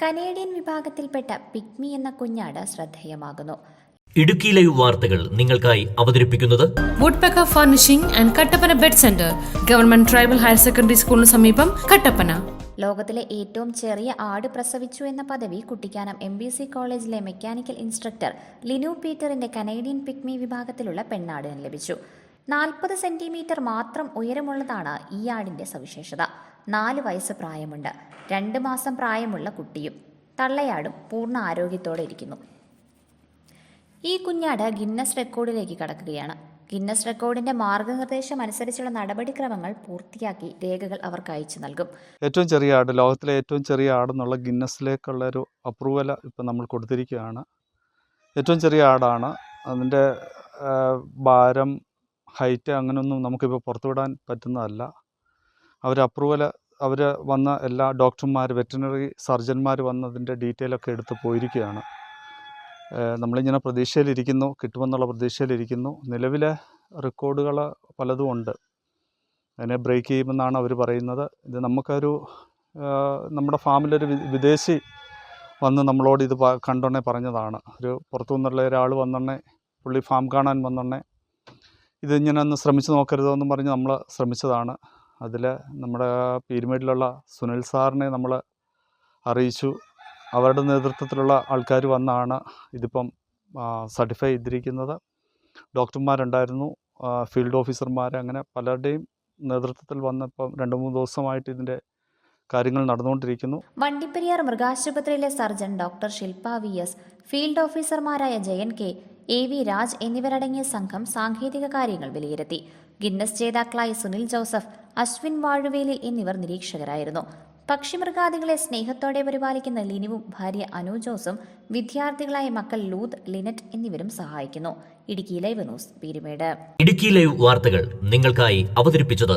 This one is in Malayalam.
കനേഡിയൻ വിഭാഗത്തിൽപ്പെട്ട പിഗ്മി എന്ന കുഞ്ഞാട് ശ്രദ്ധേയമാകുന്നു. ഇടുക്കി ലൈവ് വാർത്തകൾ നിങ്ങൾക്കായി അവതരിപ്പിക്കുന്നത് woodpecker furnishing and Kattappana bed centre government tribal higher secondary സ്കൂളിന് സമീപം കട്ടപ്പന. ലോകത്തിലെ ഏറ്റവും ചെറിയ ആട് പ്രസവിച്ചു എന്ന പദവി കുട്ടിക്കാനം എം ബി സി കോളേജിലെ മെക്കാനിക്കൽ ഇൻസ്ട്രക്ടർ ലിനു പീറ്ററിന്റെ കനേഡിയൻ പിഗ്മി വിഭാഗത്തിലുള്ള പെണ്ണാടിന് ലഭിച്ചു. നാൽപ്പത് സെന്റിമീറ്റർ മാത്രം ഉയരമുള്ളതാണ് ഈ ആടിന്റെ സവിശേഷത. നാല് വയസ്സ് പ്രായമുണ്ട്. രണ്ട് മാസം പ്രായമുള്ള കുട്ടിയും തള്ളയാടും പൂർണ ആരോഗ്യത്തോടെ ഇരിക്കുന്നു. ഈ കുഞ്ഞാട് ഗിന്നസ് റെക്കോർഡിലേക്ക് കടക്കുകയാണ്. ഗിന്നസ് റെക്കോർഡിന്റെ മാർഗനിർദ്ദേശം അനുസരിച്ചുള്ള നടപടിക്രമങ്ങൾ പൂർത്തിയാക്കി രേഖകൾ അവർക്ക് അയച്ചു നൽകും. ഏറ്റവും ചെറിയ ആട് ലോകത്തിലെ ഏറ്റവും ചെറിയ ആടെന്നുള്ള ഗിന്നസിലേക്കുള്ള ഒരു അപ്രൂവൽ ഇപ്പം നമ്മൾ കൊടുത്തിരിക്കുകയാണ്. ഏറ്റവും ചെറിയ ആടാണ്. അതിന്റെ ഭാരം ഹൈറ്റ് അങ്ങനെയൊന്നും നമുക്കിപ്പോൾ പുറത്തുവിടാൻ പറ്റുന്നതല്ല. അവർ അപ്രൂവൽ അവർ വന്ന എല്ലാ ഡോക്ടർമാർ വെറ്റിനറി സർജന്മാർ വന്നതിന്റെ ഡീറ്റെയിലൊക്കെ എടുത്ത് പോയിരിക്കുകയാണ്. നമ്മളിങ്ങനെ പ്രതീക്ഷയിലിരിക്കുന്നു കിട്ടുമെന്നുള്ള പ്രതീക്ഷയിലിരിക്കുന്നു. നിലവിലെ റെക്കോർഡുകൾ പലതും ഉണ്ട്. അതിനെ ബ്രേക്ക് ചെയ്യുമെന്നാണ് അവർ പറയുന്നത്. ഇത് നമുക്കൊരു നമ്മുടെ ഫാമിലൊരു വിദേശി വന്ന് നമ്മളോട് ഇത് കണ്ടോണേ പറഞ്ഞതാണ്. ഒരു പുറത്തു നിന്നുള്ള ഒരാൾ വന്നെണ്ണെ പുള്ളി ഫാം കാണാൻ വന്നെണ്ണെ ഇത് ഇങ്ങനെ ഒന്ന് ശ്രമിച്ച് നോക്കരുതെന്ന് പറഞ്ഞ് നമ്മൾ ശ്രമിച്ചതാണ്. അതിൽ നമ്മുടെ പീരുമേടിലുള്ള സുനിൽ സാറിനെ നമ്മൾ അറിയിച്ചു. അവരുടെ നേതൃത്വത്തിലുള്ള ആൾക്കാർ വന്നാണ് ഇതിപ്പം സർട്ടിഫൈ ചെയ്തിരിക്കുന്നത്. ഡോക്ടർമാരുണ്ടായിരുന്നു ഫീൽഡ് ഓഫീസർമാർ അങ്ങനെ പലരുടെയും നേതൃത്വത്തിൽ വന്നപ്പം രണ്ട് മൂന്ന് ദിവസമായിട്ട് ഇതിന്റെ കാര്യങ്ങൾ നടന്നുകൊണ്ടിരിക്കുന്നു. Vandiperiyar മൃഗാശുപത്രിയിലെ surgeon doctor Shilpa V S field ഓഫീസർമാരായ Jayan K A V Raj എന്നിവരടങ്ങിയ സംഘം സാങ്കേതിക കാര്യങ്ങൾ വിലയിരുത്തി. ഗിന്നസ് ജേതാക്കളായ സുനിൽ ജോസഫ് അശ്വിൻ വാഴുവേലി എന്നിവർ നിരീക്ഷകരായിരുന്നു. പക്ഷിമൃഗാദികളെ സ്നേഹത്തോടെ പരിപാലിക്കുന്ന ലിനുവും ഭാര്യ അനു ജോസും വിദ്യാർത്ഥികളായ മക്കൾ ലൂത്ത് ലിനറ്റ് എന്നിവരും സഹായിക്കുന്നു. Idukki live news Peermade. Idukki live വാർത്തകൾ നിങ്ങൾക്കായി അവതരിപ്പിച്ചത്